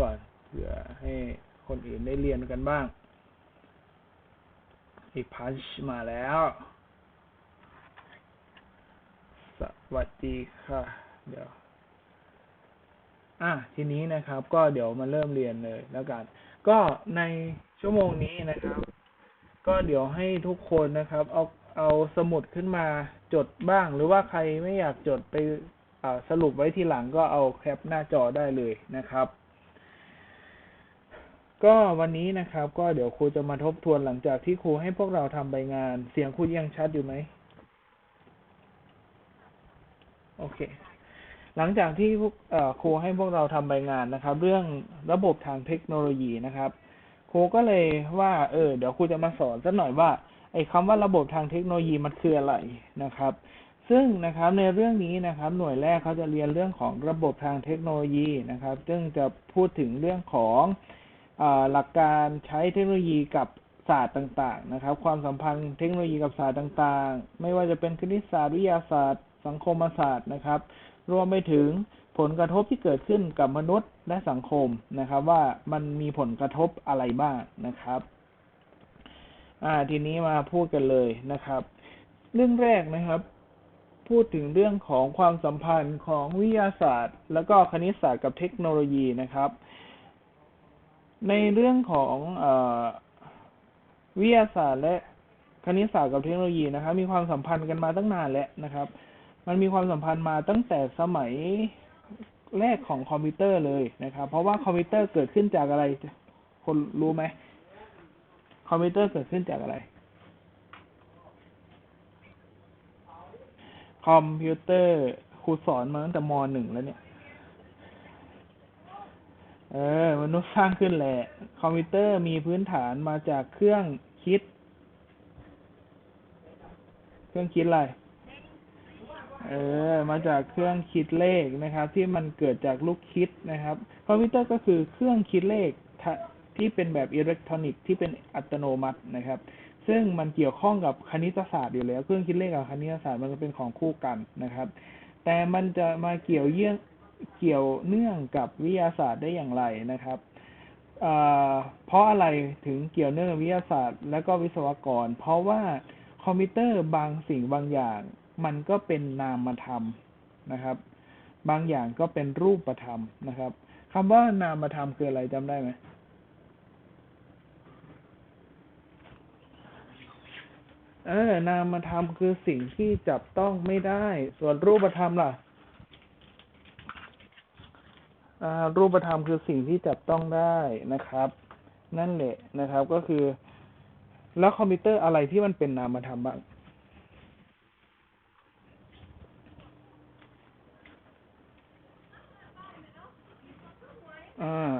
ก่อนเผื่อให้คนอื่นได้เรียนกันบ้าง อีกพันช์มาแล้ว สวัสดีค่ะ เดี๋ยว อะ ทีนี้นะครับ ก็เดี๋ยวมาเริ่มเรียนเลยแล้วกัน ก็ในชั่วโมงนี้นะครับ ก็เดี๋ยวให้ทุกคนนะครับ เอาเอาสมุดขึ้นมาจดบ้าง หรือว่าใครไม่อยากจดไปอ่าสรุปไว้ทีหลังก็เอาแคปหน้าจอได้เลยนะครับ ก็วันนี้นะครับ ก็เดี๋ยวครูจะมาทบทวนหลังจากที่ครูให้พวกเราทำใบงาน เสียงครูยังชัดอยู่ไหมโอเค หลังจากที่พวกครูให้พวกเราทำใบงานนะครับ เรื่องระบบทางเทคโนโลยีนะครับครูก็เลยว่าเออเดี๋ยวครูจะมาสอนสักหน่อยว่าไอ้คำว่าระบบทางเทคโนโลยีมันคืออะไรนะครับ ซึ่งนะครับในเรื่องนี้นะครับ หน่วยแรกเขาจะเรียนเรื่องของระบบทางเทคโนโลยีนะครับ ซึ่งจะพูดถึงเรื่องของ หลักการใช้เทคโนโลยีกับศาสตร์ต่าง ๆ นะครับ ความสัมพันธ์เทคโนโลยีกับศาสตร์ต่าง ๆ ไม่ว่าจะเป็นคณิตศาสตร์วิทยาศาสตร์ สังคมศาสตร์นะครับ รวมไปถึงผลกระทบที่เกิดขึ้นกับมนุษย์และสังคมนะครับ ว่ามันมีผลกระทบอะไรบ้างนะครับอ่าทีนี้มาพูดกันเลยนะครับ เรื่องแรกนะครับ พูดถึงเรื่องของความสัมพันธ์ของวิทยาศาสตร์ แล้วก็คณิตศาสตร์กับเทคโนโลยีนะครับ ในเรื่องของออวิทยาศาสตร์และคณิตศาสตร์กับเทคโนโลยีนะครับ มีความสัมพันธ์กันมาตั้งนานแล้วนะครับ มันมีความสัมพันธ์มาตั้งแต่สมัยแรกของคอมพิวเตอร์เลยนะครับ เพราะว่าคอมพิวเตอร์เกิดขึ้นจากอะไร คนรู้ไหมคอมพิวเตอร์เกิดขึ้นจากอะไร คอมพิวเตอร์ครูสอนมาตั้งแต่มหนึ่งแล้วเนี่ย เออ มนุษย์สร้างขึ้นแหละ คอมพิวเตอร์มีพื้นฐานมาจากเครื่องคิด เครื่องคิดอะไร เออ มาจากเครื่องคิดเลขนะครับ ที่มันเกิดจากลูกคิดนะครับ คอมพิวเตอร์ก็คือเครื่องคิดเลขท,ที่เป็นแบบอิเล็กทรอนิกส์ที่เป็นอัตโนมัตินะครับ ซึ่งมันเกี่ยวข้องกับคณิตศาสตร์อยู่แล้ว เครื่องคิดเลขกับคณิตศาสตร์มันก็เป็นของคู่กันนะครับ แต่มันจะมาเกี่ยวเยื่อง เกี่ยวเนื่องกับวิทยาศาสตร์ได้อย่างไรนะครับเเพราะอะไรถึงเกี่ยวเนื่องกับวิทยาศาสตร์ และก็วิศวกร เพราะว่าคอมพิวเตอร์บางสิ่งบางอย่าง มันก็เป็นนามธรรมนะครับ บางอย่างก็เป็นรูปธรรมนะครับคำว่านามธรรมคืออะไรจำได้ไหมเออนามธรรมคือสิ่งที่จับต้องไม่ได้ ส่วนรูปธรรมล่ะ รูปธรรมคือสิ่งที่จับต้องได้นะครับ นั่นแหละนะครับก็คือ แล้วคอมพิวเตอร์อะไรที่มันเป็นนามธรรมบ้างอ่า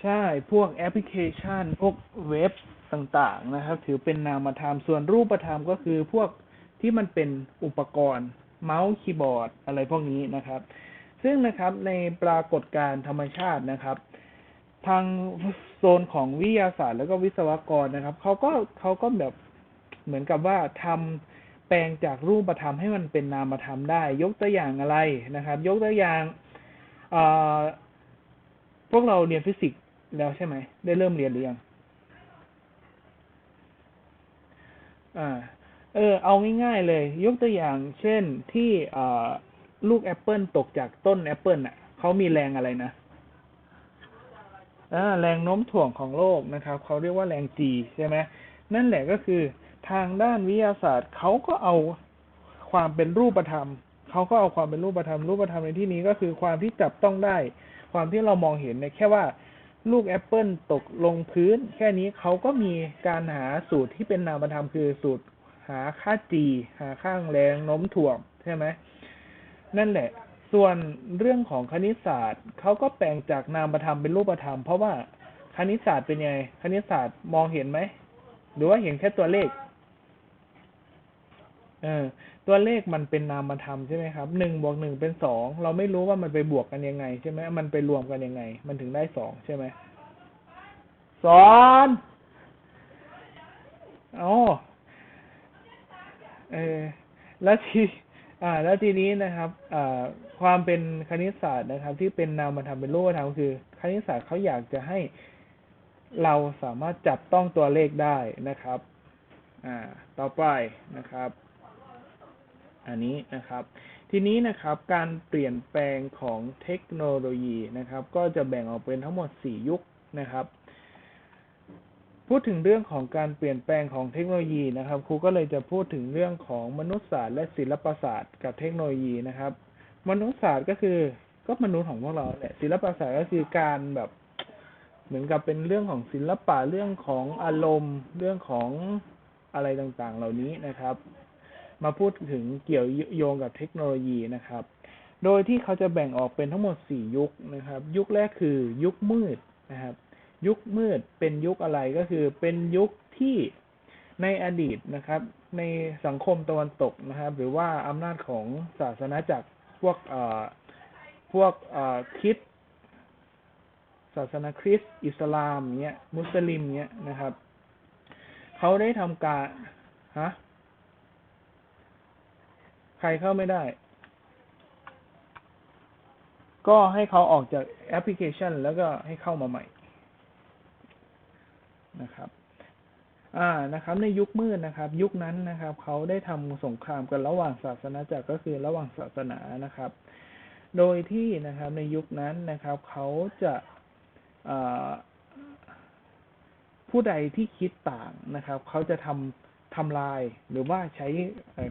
ใช่พวกแอปพลิเคชัน พวกเว็บต่างๆนะครับ ถือเป็นนามธรรมส่วนรูปธรรมก็คือพวกที่มันเป็นอุปกรณ์เมาส์คีย์บอร์ดอะไรพวกนี้นะครับ ซึ่งนะครับในปรากฏการณ์ธรรมชาตินะครับ ทางโซนของวิทยาศาสตร์แล้วก็วิศวกรนะครับเขาก็เขาก็แบบเหมือนกับว่าทำแปลงจากรูปธรรมให้มันเป็นนามธรรมได้ ยกตัวอย่างอะไรนะครับ ยกตัวอย่างพวกเราเรียนฟิสิกส์แล้วใช่ไหม ได้เริ่มเรียนหรือยังอ่า เออ เอาง่ายๆเลย ยกตัวอย่าง เช่นที่เอ่อ ลูกแอปเปิลตกจากต้นแอปเปิลน่ะเขามีแรงอะไรนะแรงโน้มถ่วงของโลกนะครับเขาเรียกว่าแรง G ใช่ไหมนั่นแหละก็คือทางด้านวิทยาศาสตร์เขาก็เอาความเป็นรูปธรรมเขาก็เอาความเป็นรูปธรรมรูปธรรมในที่นี้ก็คือความที่จับต้องได้ ความที่เรามองเห็นเนี่ยแค่ว่าลูกแอปเปิลตกลงพื้น แค่นี้เขาก็มีการหาสูตรที่เป็นนามธรรมคือสูตรหาค่า g หาค่าแรงโน้มถ่วงใช่ไหม นั่นแหละ ส่วนเรื่องของคณิตศาสตร์เขาก็แปลงจากนามธรรมเป็นรูปธรรม เพราะว่าคณิตศาสตร์เป็นไง คณิตศาสตร์มองเห็นไหม หรือว่าเห็นแค่ตัวเลข เออ ตัวเลขมันเป็นนามธรรมใช่ไหมครับ หนึ่งบวกหนึ่งเป็นสอง เราไม่รู้ว่ามันไปบวกกันยังไงใช่ไหม มันไปรวมกันยังไง มันถึงได้สองใช่ไหมสอนอ๋อเออ แล้วที อ่า แล้วทีนี้นะครับอ่าความเป็นคณิตศาสตร์นะครับ ที่เป็นนามธรรมเป็นรูปธรรมคือ คณิตศาสตร์เขาอยากจะให้เราสามารถจับต้องตัวเลขได้นะครับ อ่า ต่อไปนะครับ อันนี้นะครับ ทีนี้นะครับ การเปลี่ยนแปลงของเทคโนโลยีนะครับ ก็จะแบ่งออกเป็นทั้งหมด 4 ยุคนะครับ พูดถึงเรื่องของการเปลี่ยนแปลงของเทคโนโลยีนะครับครูก็เลยจะพูดถึงเรื่องของมนุษยศาสตร์และศิลปศาสตร์กับเทคโนโลยีนะครับ มนุษยศาสตร์ก็คือก็มนุษย์ของพวกเราแหละศิลปศาสตร์ก็คือการแบบ เหมือนกับเป็นเรื่องของศิลปะเรื่องของอารมณ์ เรื่องของอะไรต่างๆ เหล่านี้นะครับ มาพูดถึงเกี่ยวโยงกับเทคโนโลยีนะครับ โดยที่เขาจะแบ่งออกเป็นทั้งหมด 4 ยุคนะครับ ยุคแรกคือยุคมืดนะครับ ยุคมืดเป็นยุคอะไรก็คือเป็นยุคที่ในอดีตนะครับ ในสังคมตะวันตกนะครับ หรือว่าอำนาจของศาสนาจักรพวกเอ่อพวกเอ่อคริสศาสนาคริสต์อิสลามเนี้ยมุสลิมเนี้ยนะครับเขาได้ทำการฮะใครเข้าไม่ได้ ก็ให้เขาออกจากแอปพลิเคชัน แล้วก็ให้เข้ามาใหม่ นะครับอ่านะครับ ในยุคมืดนะครับ ยุคนั้นนะครับ เขาได้ทำสงครามกันระหว่างศาสนาจักรก็คือระหว่างศาสนานะครับ โดยที่นะครับในยุคนั้นนะครับ เขาจะผู้ใดที่คิดต่างนะครับ เขาจะทำทำลายหรือว่าใช้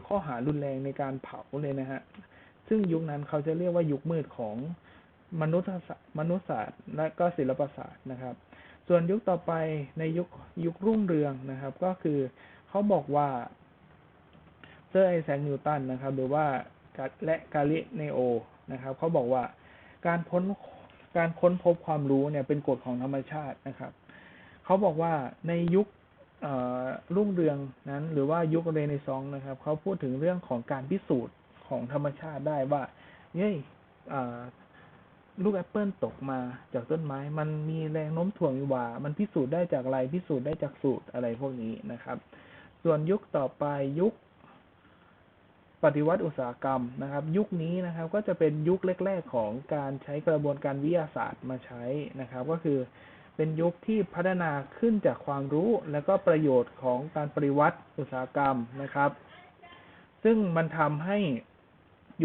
ข้อหารุนแรงในการเผาเลยนะฮะซึ่งยุคนั้นเขาจะเรียกว่ายุคมืดของมนุษยศาสตร์มนุษยศาสตร์และก็ศิลปศาสตร์นะครับ ส่วนยุคต่อไปในยุคยุครุ่งเรืองนะครับ ก็คือเขาบอกว่าเซอร์ไอแซคนิวตันนะครับ หรือว่าและกาลิเนโอนะครับเขาบอกว่าการพ้นการค้นพบความรู้เนี่ยเป็นกฎของธรรมชาตินะครับเขาบอกว่าในยุครุ่งเรืองนั้น หรือว่ายุคเรเนซองส์นะครับเขาพูดถึงเรื่องของการพิสูจน์ของธรรมชาติได้ว่าเฮ้ย ลูกแอปเปิลตกมาจากต้นไม้ มันมีแรงโน้มถ่วงอยู่ว่า มันพิสูจน์ได้จากอะไรพิสูจน์ได้จากสูตรอะไรพวกนี้นะครับ ส่วนยุคต่อไปยุคปฏิวัติอุตสาหกรรมนะครับ ยุคนี้นะครับก็จะเป็นยุคแรก ๆ ของการใช้กระบวนการวิทยาศาสตร์มาใช้นะครับ ก็คือเป็นยุคที่พัฒนาขึ้นจากความรู้และก็ประโยชน์ของการปฏิวัติอุตสาหกรรมนะครับ ซึ่งมันทำให้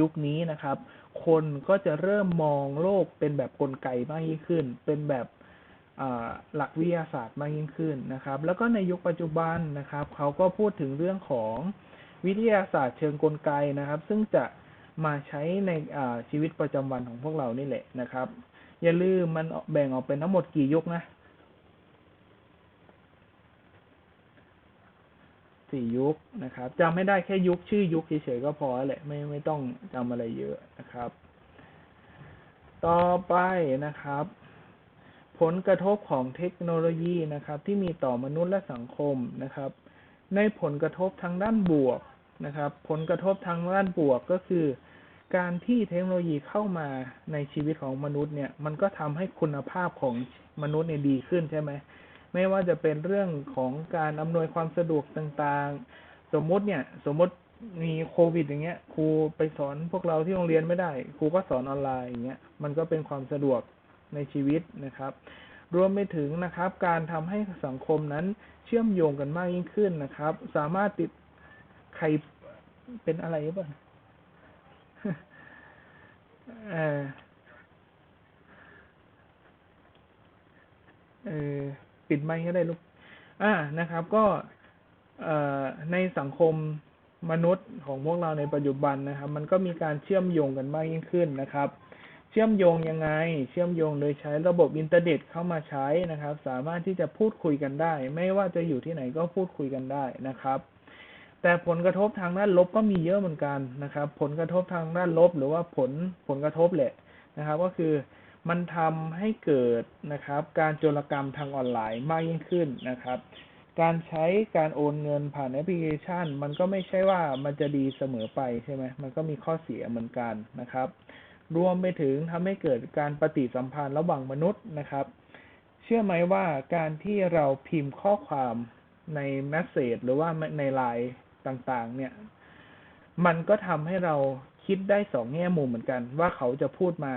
ยุคนี้นะครับ คนก็จะเริ่มมองโลกเป็นแบบกลไกมากยิ่งขึ้น เป็นแบบหลักวิทยาศาสตร์มากยิ่งขึ้นนะครับ แล้วก็ในยุคปัจจุบันนะครับเขาก็พูดถึงเรื่องของวิทยาศาสตร์เชิงกลไกนะครับ ซึ่งจะมาใช้ในชีวิตประจำวันของพวกเรานี่แหละนะครับ อย่าลืมมันแบ่งออกเป็นทั้งหมดกี่ยุคนะ สี่ยุคนะครับจำไม่ได้แค่ยุคชื่อยุคเฉยๆก็พอแหละไม่ไม่ต้องจำอะไรเยอะนะครับ ต่อไปนะครับ ผลกระทบของเทคโนโลยีนะครับ ที่มีต่อมนุษย์และสังคมนะครับ ในผลกระทบทางด้านบวกนะครับ ผลกระทบทางด้านบวกก็คือ การที่เทคโนโลยีเข้ามาในชีวิตของมนุษย์เนี่ย มันก็ทำให้คุณภาพของมนุษย์เนี่ยดีขึ้นใช่ไหม ไม่ว่าจะเป็นเรื่องของการอำนวยความสะดวกต่างๆ สมมติเนี่ย สมมติมีโควิด อย่างเงี้ย ครูไปสอนพวกเราที่โรงเรียนไม่ได้ ครูก็สอนออนไลน์อย่างเงี้ย มันก็เป็นความสะดวกในชีวิตนะครับ รวมไปถึงนะครับ การทำให้สังคมนั้นเชื่อมโยงกันมากยิ่งขึ้นนะครับ สามารถติดใครเป็นอะไรหรือเปล่าเออเออ ปิดไมค์ก็ได้ลูกอ่านะครับ ก็ในสังคมมนุษย์ของพวกเราในปัจจุบันนะครับ มันก็มีการเชื่อมโยงกันมากยิ่งขึ้นนะครับ เชื่อมโยงยังไง เชื่อมโยงโดยใช้ระบบอินเทอร์เน็ตเข้ามาใช้นะครับ สามารถที่จะพูดคุยกันได้ ไม่ว่าจะอยู่ที่ไหนก็พูดคุยกันได้นะครับ แต่ผลกระทบทางด้านลบก็มีเยอะเหมือนกันนะครับ ผลกระทบทางด้านลบ หรือว่าผลผลกระทบแหละนะครับ ก็คือ มันทำให้เกิดนะครับ การโจรกรรมทางออนไลน์มากยิ่งขึ้นนะครับ การใช้การโอนเงินผ่านแอปพลิเคชัน มันก็ไม่ใช่ว่ามันจะดีเสมอไปใช่ไหมมันก็มีข้อเสียเหมือนกันนะครับ รวมไปถึงทำให้เกิดการปฏิสัมพันธ์ระหว่างมนุษย์นะครับ เชื่อไหมว่าการที่เราพิมพ์ข้อความในแมสเซจหรือว่าในไลน์ต่างๆ เนี่ย มันก็ทำให้เราคิดได้สองแง่มุมเหมือนกัน ว่าเขาจะพูดมา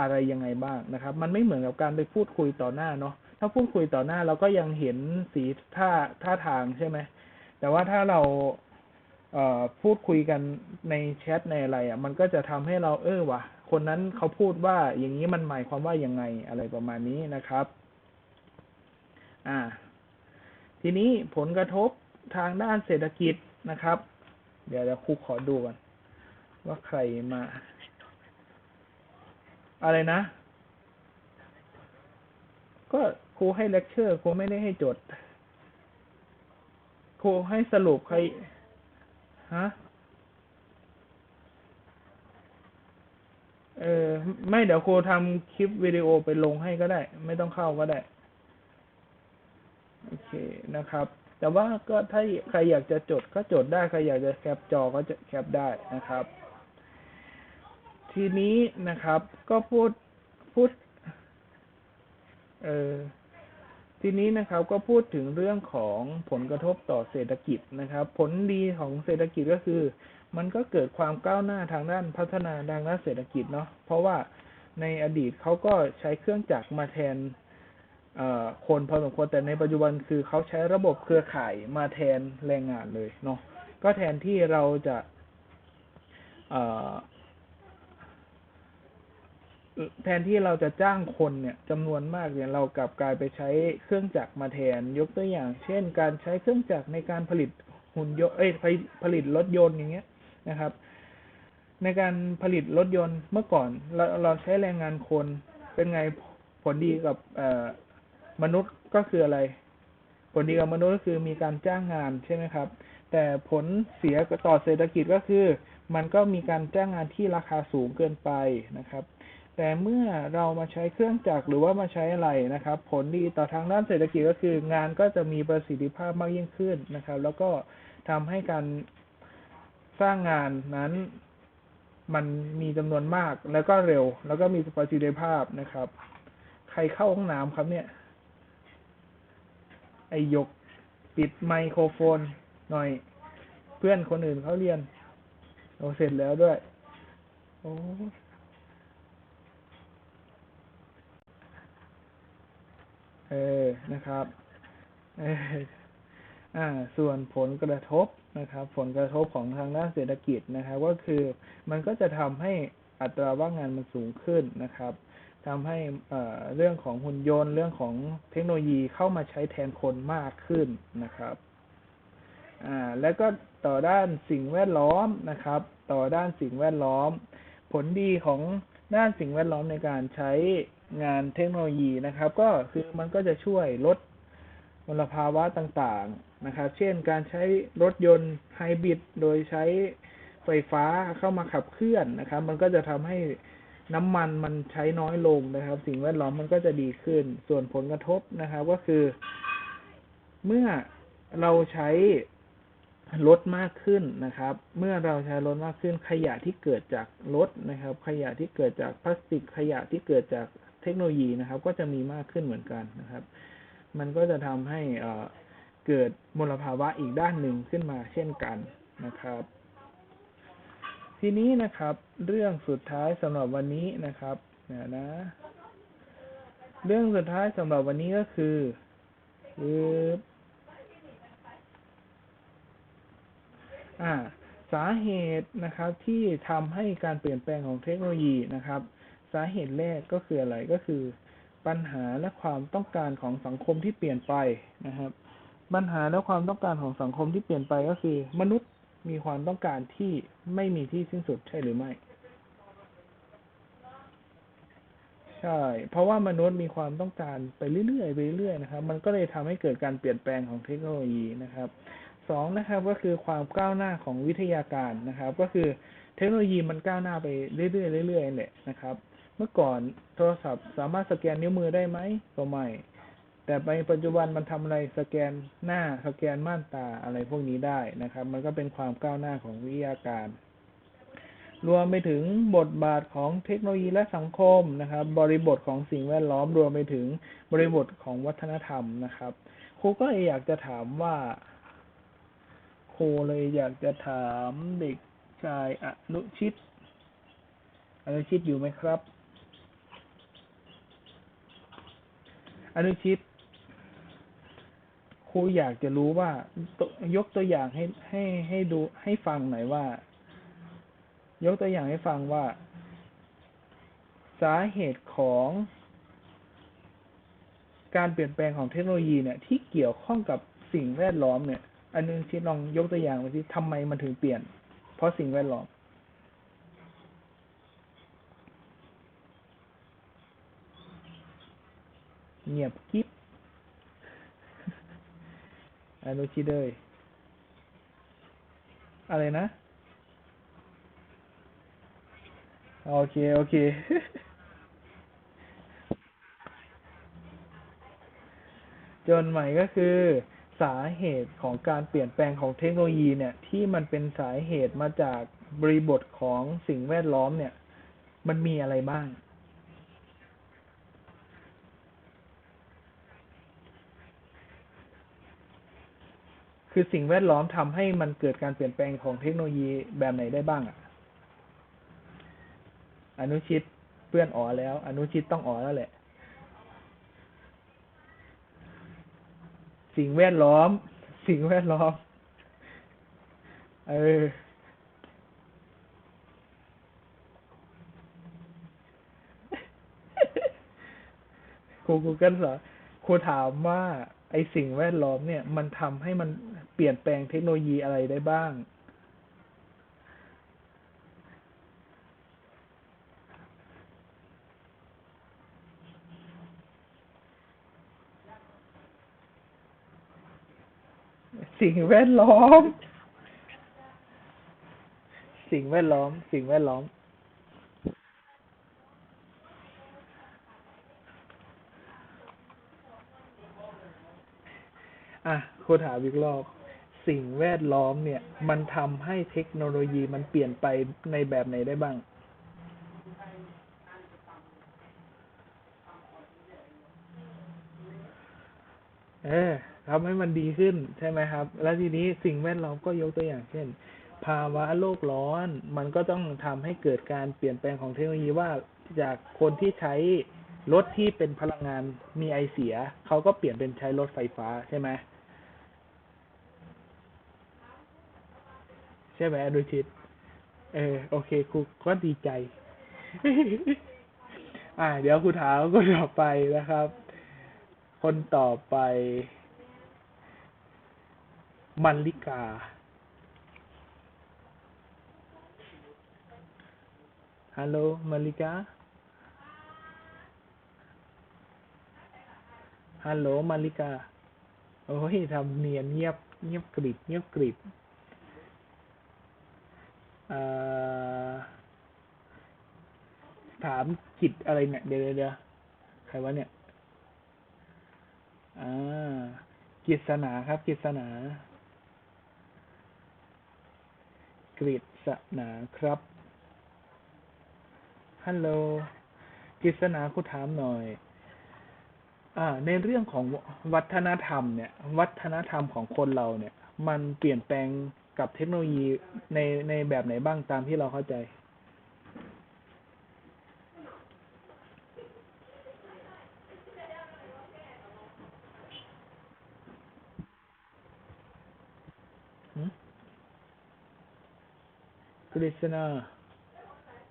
อะไรยังไงบ้างนะครับ มันไม่เหมือนกับการไปพูดคุยต่อหน้าเนาะถ้าพูดคุยต่อหน้าเราก็ยังเห็นสีท่าท่าทางใช่ไหมแต่ว่าถ้าเราเอ่อพูดคุยกันในแชทในอะไรอะ มันก็จะทำให้เราเออวะคนนั้นเขาพูดว่าอย่างนี้มันหมายความว่ายังไงอะไรประมาณนี้นะครับ อ่า ทีนี้ผลกระทบทางด้านเศรษฐกิจนะครับ เดี๋ยวเดี๋ยวครูขอดูก่อนว่าใครมา อะไรนะ ก็ครูให้เลคเชอร์ครูไม่ได้ให้จดครูให้สรุปใครฮะเออ ไม่เดี๋ยวครูทำคลิปวิดีโอไปลงให้ก็ได้ ไม่ต้องเข้าก็ได้ โอเคนะครับ แต่ว่าก็ถ้าใครอยากจะจดก็จดได้ ใครอยากจะแคปจอก็จะแคปได้นะครับ ทีนี้นะครับ ก็พูดพูดเออทีนี้นะครับก็พูดถึงเรื่องของผลกระทบต่อเศรษฐกิจนะครับ ผลดีของเศรษฐกิจก็คือ มันก็เกิดความก้าวหน้าทางด้านพัฒนาทางด้านเศรษฐกิจเนาะเพราะว่าในอดีตเขาก็ใช้เครื่องจักรมาแทนเอ่อคนพอสมควรแต่ในปัจจุบันคือเขาใช้ระบบเครือข่ายมาแทนแรงงานเลยเนาะก็แทนที่เราจะเอ่อ แทนที่เราจะจ้างคนเนี่ยจำนวนมากเนี่ยเรากลับกลายไปใช้เครื่องจักรมาแทน ยกตัวอย่าง เช่น การใช้เครื่องจักรในการผลิตหุ่นยนต์เอ้ยผลิตรถยนต์อย่างเงี้ยนะครับ ในการผลิตรถยนต์เมื่อก่อนเราเราใช้แรงงานคนเป็นไงผลดีกับเอ่อมนุษย์ก็คืออะไร ผลดีกับมนุษย์ก็คือมีการจ้างงานใช่ไหมครับ แต่ผลเสียต่อเศรษฐกิจก็คือ มันก็มีการจ้างงานที่ราคาสูงเกินไปนะครับ แต่เมื่อเรามาใช้เครื่องจักรหรือว่ามาใช้อะไรนะครับ ผลดีต่อทางด้านเศรษฐกิจก็คืองานก็จะมีประสิทธิภาพมากยิ่งขึ้นนะครับ แล้วก็ทำให้การสร้างงานนั้นมันมีจำนวนมากแล้วก็เร็ว แล้วก็มีประสิทธิภาพนะครับ ใครเข้าห้องน้ำครับเนี่ย ไอยกปิดไมโครโฟนหน่อย เพื่อนคนอื่นเขาเรียนโอเสร็จแล้วด้วย โอ้ เออนะครับเอออ่า ส่วนผลกระทบนะครับ ผลกระทบของทางด้านเศรษฐกิจนะครับ ก็คือมันก็จะทำให้อัตราว่างงานมันสูงขึ้นนะครับทำให้เอ่อเรื่องของหุ่นยนต์เรื่องของเทคโนโลยีเข้ามาใช้แทนคนมากขึ้นนะครับอ่าแล้วก็ต่อด้านสิ่งแวดล้อมนะครับ ต่อด้านสิ่งแวดล้อม ผลดีของด้านสิ่งแวดล้อมในการใช้ งานเทคโนโลยีนะครับ ก็คือมันก็จะช่วยลดมลภาวะต่างๆนะครับ เช่นการใช้รถยนต์ไฮบริดโดยใช้ไฟฟ้าเข้ามาขับเคลื่อนนะครับ มันก็จะทำให้น้ำมันมันใช้น้อยลงนะครับ สิ่งแวดล้อมมันก็จะดีขึ้น ส่วนผลกระทบนะครับ ก็คือ เมื่อเราใช้รถมากขึ้นนะครับ เมื่อเราใช้รถมากขึ้นขยะที่เกิดจากรถนะครับ ขยะที่เกิดจากพลาสติกขยะที่เกิดจาก เทคโนโลยีนะครับ ก็จะมีมากขึ้นเหมือนกันนะครับ มันก็จะทำให้เอ่อเกิดมลภาวะอีกด้านหนึ่งขึ้นมาเช่นกันนะครับ ทีนี้นะครับ เรื่องสุดท้ายสำหรับวันนี้นะครับเดี๋ยนะ เรื่องสุดท้ายสำหรับวันนี้ก็คือคืออ่าสาเหตุนะครับที่ทำให้การเปลี่ยนแปลงของเทคโนโลยีนะครับ สาเหตุแรกก็คืออะไรก็คือ ปัญหาและความต้องการของสังคมที่เปลี่ยนไปนะครับ ปัญหาและความต้องการของสังคมที่เปลี่ยนไปก็คือ มนุษย์มีความต้องการที่ไม่มีที่สิ้นสุดใช่หรือไม่ ใช่ เพราะว่ามนุษย์มีความต้องการไปเรื่อยๆไปเรื่อยๆนะครับ มันก็เลยทำให้เกิดการเปลี่ยนแปลงของเทคโนโลยีนะครับสองนะครับก็คือความก้าวหน้าของวิทยาการนะครับ ก็คือเทคโนโลยีมันก้าวหน้าไปเรื่อยๆเรื่อยๆเนี่ยนะครับ เมื่อก่อนโทรศัพท์สามารถสแกนนิ้วมือได้ไหมก็ไม่ แต่ในปัจจุบันมันทำอะไรสแกนหน้าสแกนม่านตาอะไรพวกนี้ได้นะครับ มันก็เป็นความก้าวหน้าของวิทยาการ รวมไปถึงบทบาทของเทคโนโลยีและสังคมนะครับ บริบทของสิ่งแวดล้อมรวมไปถึงบริบทของวัฒนธรรมนะครับครูก็เลยอยากจะถามว่าครูเลยอยากจะถามเด็กชายอนุชิตอนุชิตอยู่ไหมครับ อนุชิตครูอยากจะรู้ว่ายกตัวอย่างให้ให้ให้ดูให้ฟังหน่อยว่า ยกตัวอย่างให้ฟังว่า สาเหตุของการเปลี่ยนแปลงของเทคโนโลยีเนี่ย ที่เกี่ยวข้องกับสิ่งแวดล้อมเนี่ย อันนึงชิดลองยกตัวอย่างมาสิทำไมมันถึงเปลี่ยน เพราะสิ่งแวดล้อม เงียบกิ๊บอนุชิตเลยอะไรนะ โอเค โอเค จนใหม่ก็คือสาเหตุของการเปลี่ยนแปลงของเทคโนโลยีเนี่ย ที่มันเป็นสาเหตุมาจากบริบทของสิ่งแวดล้อมเนี่ย มันมีอะไรบ้าง คือสิ่งแวดล้อมทำให้มันเกิดการเปลี่ยนแปลงของเทคโนโลยีแบบไหนได้บ้างอะอนุชิตเพื่อนอ๋อแล้ว อนุชิตต้องอ๋อแล้วแหละ สิ่งแวดล้อม สิ่งแวดล้อม เออ ครูกูเกิลสอนครูถามว่าไอสิ่งแวดล้อมเนี่ย มันทำให้มัน ปลี่ยนแปลงเทคโนโลยีอะไรได้บ้าง สิ่งแวดล้อม สิ่งแวดล้อม สิ่งแวดล้อม อะครูถามอีกรอบ สิ่งแวดล้อมเนี่ย มันทำให้เทคโนโลยีมันเปลี่ยนไปในแบบไหนได้บ้าง เออทำให้มันดีขึ้นใช่ไหมครับ แล้วทีนี้สิ่งแวดล้อมก็ยกตัวอย่างเช่น ภาวะโลกร้อน มันก็ต้องทำให้เกิดการเปลี่ยนแปลงของเทคโนโลยีว่าจากคนที่ใช้รถที่เป็นพลังงานมีไอเสีย เขาก็เปลี่ยนเป็นใช้รถไฟฟ้าใช่ไหมใช่ไหมอนุชิตเออ โอเคครูก็ดีใจ อ่า เดี๋ยวครูถามคนต่อไปนะครับ คนต่อไป มันลิกาฮัลโหลมาริกา ฮัลโหลมาริกา โอ้ยทำเนียนเงียบเงียบกริบเงียบกริบ ถามกิจอะไรเนี่ย เดี๋ยวเดี๋ยวใครวะเนี่ย อ่า กิษณาครับ กิษณากฤษณาครับ ฮัลโหลกฤษณาคุณถามหน่อยอ่าในเรื่องของวัฒนธรรมเนี่ย วัฒนธรรมของคนเราเนี่ย มันเปลี่ยนแปลง กับเทคโนโลยีในในแบบไหนบ้างตามที่เราเข้าใจหืมกฤษณา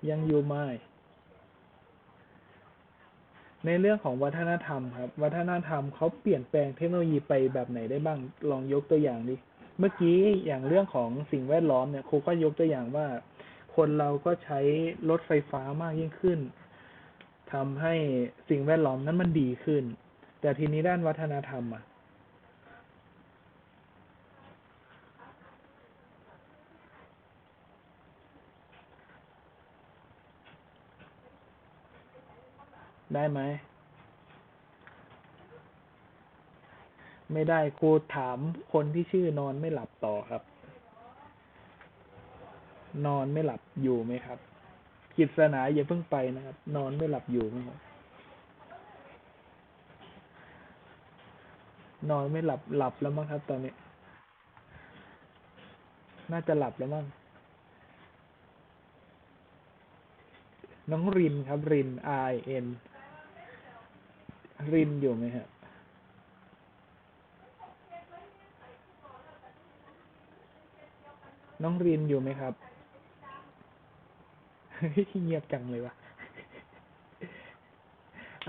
ยังอยู่ไหมในเรื่องของวัฒนธรรมครับ วัฒนธรรมเขาเปลี่ยนแปลงเทคโนโลยีไปแบบไหนได้บ้าง ลองยกตัวอย่างดิ เมื่อกี้อย่างเรื่องของสิ่งแวดล้อมเนี่ยครูก็ยกตัวอย่างว่า คนเราก็ใช้รถไฟฟ้ามากยิ่งขึ้นทำให้สิ่งแวดล้อมนั้นมันดีขึ้น แต่ทีนี้ด้านวัฒนธรรมอะได้ไหม ไม่ได้ครูถามคนที่ชื่อนอนไม่หลับต่อครับ นอนไม่หลับอยู่ไหมครับกิจสนาอย่าเพิ่งไปนะครับ นอนไม่หลับอยู่ไหมครับนอนไม่หลับหลับแล้วมั้งครับ ตอนนี้ น่าจะหลับแล้วมั้งน้องรินครับ ริน R I N รินอยู่ไหมครับ น้องรินอยู่ไหมครับเงียบจังเลยวะ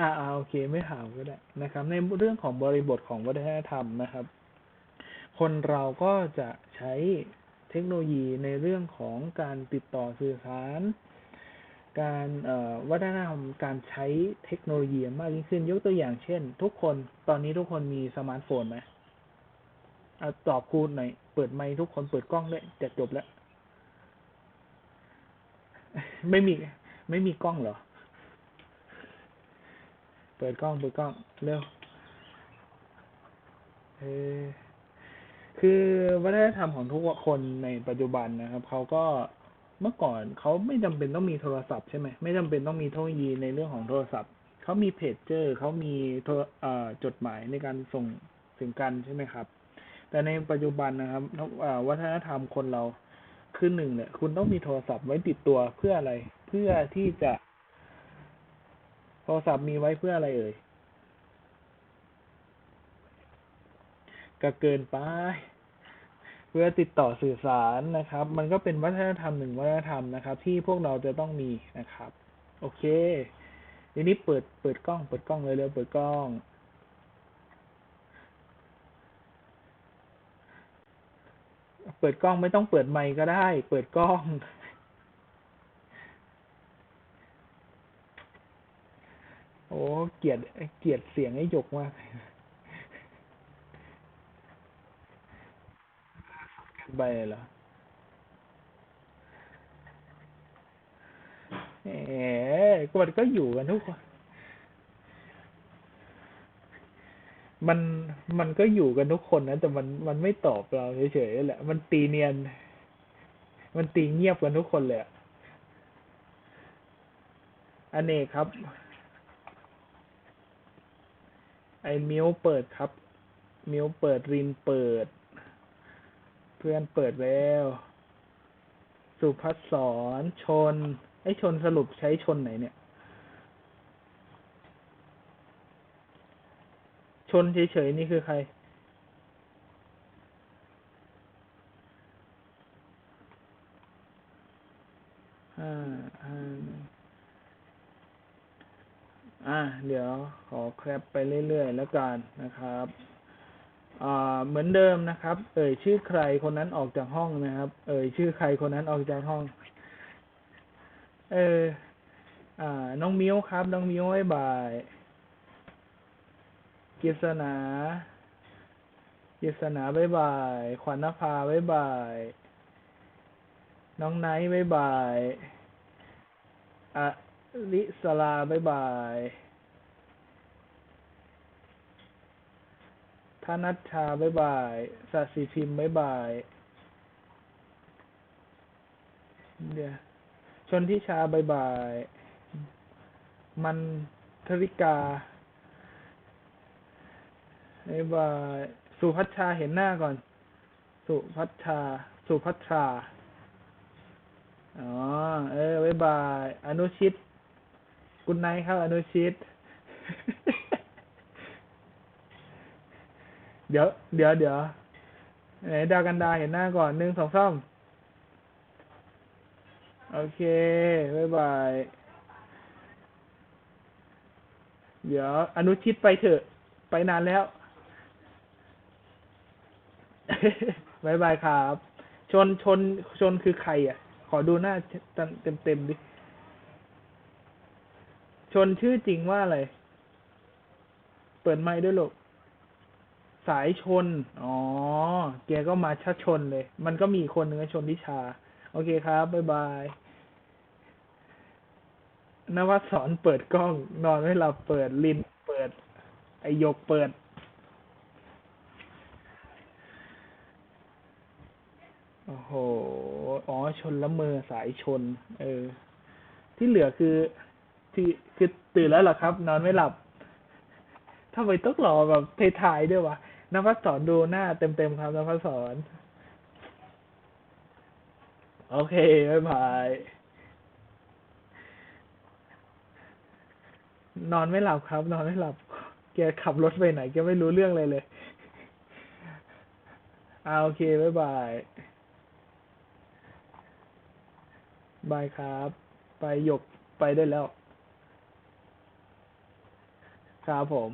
อ่าอ่าโอเค ไม่ถามก็ได้นะครับ ในเรื่องของบริบทของวัฒนธรรมนะครับ คนเราก็จะใช้เทคโนโลยีในเรื่องของการติดต่อสื่อสาร การวัฒนธรรมการใช้เทคโนโลยีมากยิ่งขึ้น ยกตัวอย่างเช่น ทุกคนตอนนี้ทุกคนมีสมาร์ทโฟนไหมอตอบครูหน่อยเปิดไมค์ทุกคนเปิดกล้องด้วยจะจบแล้ว ไม่มี ไม่มีกล้องเหรอ เปิดกล้องเปิดกล้องเร็วเออคือวัฒนธรรมของทุกคนในปัจจุบันนะครับเขาก็เมื่อก่อนเขาไม่จำเป็นต้องมีโทรศัพท์ใช่ไหมไม่จำเป็นต้องมีเทคโนโลยีในเรื่องของโทรศัพท์เขามีเพจเจอร์เขามีโทรจดหมายในการส่งถึงกันใช่ไหมครับ แต่ในปัจจุบันนะครับวัฒนธรรมคนเราคือหนึ่งเนี่ย คุณต้องมีโทรศัพท์ไว้ติดตัวเพื่ออะไร เพื่อที่จะ โทรศัพท์มีไว้เพื่ออะไรเอ่ยก็เกินไปเพื่อติดต่อสื่อสารนะครับ มันก็เป็นวัฒนธรรมหนึ่งวัฒนธรรมนะครับ ที่พวกเราจะต้องมีนะครับ โอเคทีนี้เปิดเปิดกล้อง เปิดกล้องเลยเร็วเปิดกล้อง เปิดกล้องไม่ต้องเปิดไมค์ก็ได้ เปิดกล้อง โอ้เกียดเกียดเสียงไอ้หยกมากไปเลยเหรอแหมก็มันก็อยู่กันทุกคน มันมันก็อยู่กันทุกคนนะแต่มันมันไม่ตอบเราเฉยๆแหละ มันตีเนียน มันตีเงียบกันทุกคนเลยอะอเนกครับ ไอ้มิวเปิดครับ มิวเปิดรินเปิด เพื่อนเปิดแล้ว สุภัสสรชน ไอ้ชนสรุปใช้ชนไหนเนี่ย ชนเฉยๆนี่คือใครอ่าอ่า อ่า เดี๋ยวขอแคปไปเรื่อยๆแล้วกันนะครับ อ่า เหมือนเดิมนะครับ เอ่ยชื่อใครคนนั้นออกจากห้องนะครับ เอ่ยชื่อใครคนนั้นออกจากห้อง เออ อ่า น้องมิ้วครับ น้องมิ้วให้บาย กฤษณากฤษณาบ๊ายบาย ขวัญนภาบ๊ายบาย น้องไนท์บ๊ายบายอะลิสลาบ๊ายบายธนัชชาบ๊ายบายสัสิพิมพ์บ๊ายบาย เดี๋ยว ชนทิชาบ๊ายบาย มันทริกา บ๊ายบายสุพัชชาเห็นหน้าก่อน สุพัชชา สุพัชชา อ๋อ เออบ๊ายบาย อนุชิต คุณนท์ครับ อนุชิต เดี๋ยว เดี๋ยวเดี๋ยวไหนดาวกันดาเห็นหน้าก่อนหนึ่งสองสามโอเคบ๊ายบาย เดี๋ยว อนุชิตไปเถอะ ไปนานแล้ว บายบายครับ ชนชนชนคือใคร อะ ขอดูหน้าเต็มเต็มๆดิ ชนชื่อจริงว่าอะไร เปิดไมค์ด้วยลูกสายชน อ๋อ แกก็มาชัดชนเลย มันก็มีคนหนึ่งชนทิชา โอเคครับบายบายนวัดสอนเปิดกล้อง นอนไม่หลับเปิดลินเปิด ไอยกเปิด โอ้โห อ๋อ ชนละเมอสายชน เออ ที่เหลือคือที่คือตื่นแล้วเหรอครับ นอนไม่หลับทำไมต้องรอแบบท้ายด้วยวะนภัสสอนดูหน้าเต็มๆครับนภัสสอน โอเค บ๊ายบาย นอนไม่หลับครับ นอนไม่หลับ แกขับรถไปไหนแกไม่รู้เรื่องเลยเลยอ่าโอเค บ๊ายบาย บายครับ ไปหยกไปได้แล้ว ครับผม